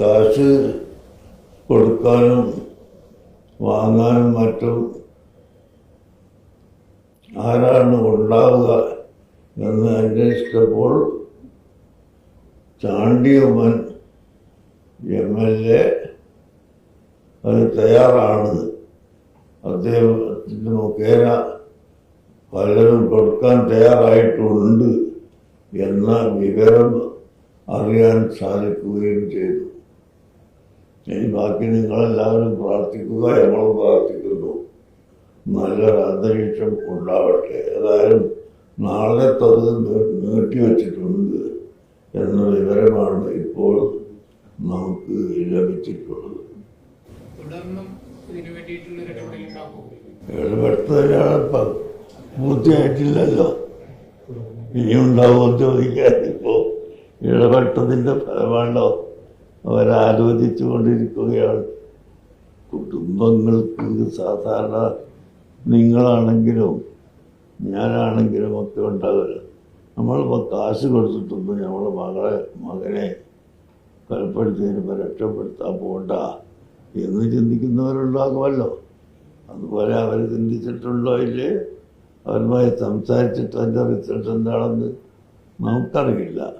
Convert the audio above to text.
കാശ് കൊടുക്കാനും വാങ്ങാനും മറ്റും ആരാണ് ഉണ്ടാവുക എന്ന് അന്വേഷിച്ചപ്പോൾ ചാണ്ടിയമ്മൻ എം എൽ എ അത് തയ്യാറാണ്. അദ്ദേഹത്തിന് മുഖേന പലരും കൊടുക്കാൻ തയ്യാറായിട്ടുണ്ട് എന്ന വിവരം അറിയാൻ സാധിക്കുകയും ചെയ്തു. ഇനി ബാക്കി നിങ്ങളെല്ലാവരും പ്രാർത്ഥിക്കുക ഞങ്ങളും പ്രാർത്ഥിക്കുന്നു. നല്ലൊരു അന്തരീക്ഷം ഉണ്ടാവട്ടെ. ഏതായാലും നാളെ തത് നീട്ടിവെച്ചിട്ടുണ്ട് എന്ന വിവരമാണ് ഇപ്പോൾ നമുക്ക് ലഭിച്ചിട്ടുള്ളത്. ഇടപെടുത്തതിനാണ് പൂർത്തിയായിട്ടില്ലല്ലോ. ഇനിയുണ്ടാവുമെന്ന് ചോദിക്കാൻ ഇപ്പോൾ ഇടപെട്ടതിന്റെ ഫലമാണോ? അവരാലോചിച്ചു കൊണ്ടിരിക്കുകയാണ്. കുടുംബങ്ങൾക്ക് സാധാരണ നിങ്ങളാണെങ്കിലും ഞാനാണെങ്കിലും ഒക്കെ ഉണ്ടാവില്ല നമ്മളിപ്പോൾ കാശ് കൊടുത്തിട്ടൊന്നും നമ്മളെ മകളെ മകനെ കൊലപ്പെടുത്തിയതിനിപ്പോൾ രക്ഷപ്പെടുത്താൻ പോകണ്ട എന്ന് ചിന്തിക്കുന്നവരുണ്ടാകുമല്ലോ. അതുപോലെ അവർ ചിന്തിച്ചിട്ടുണ്ടോ ഇല്ലേ? അവരുമായി സംസാരിച്ചിട്ട് അതിന്റെ റിസൾട്ട് എന്താണെന്ന് നമുക്കറിയില്ല.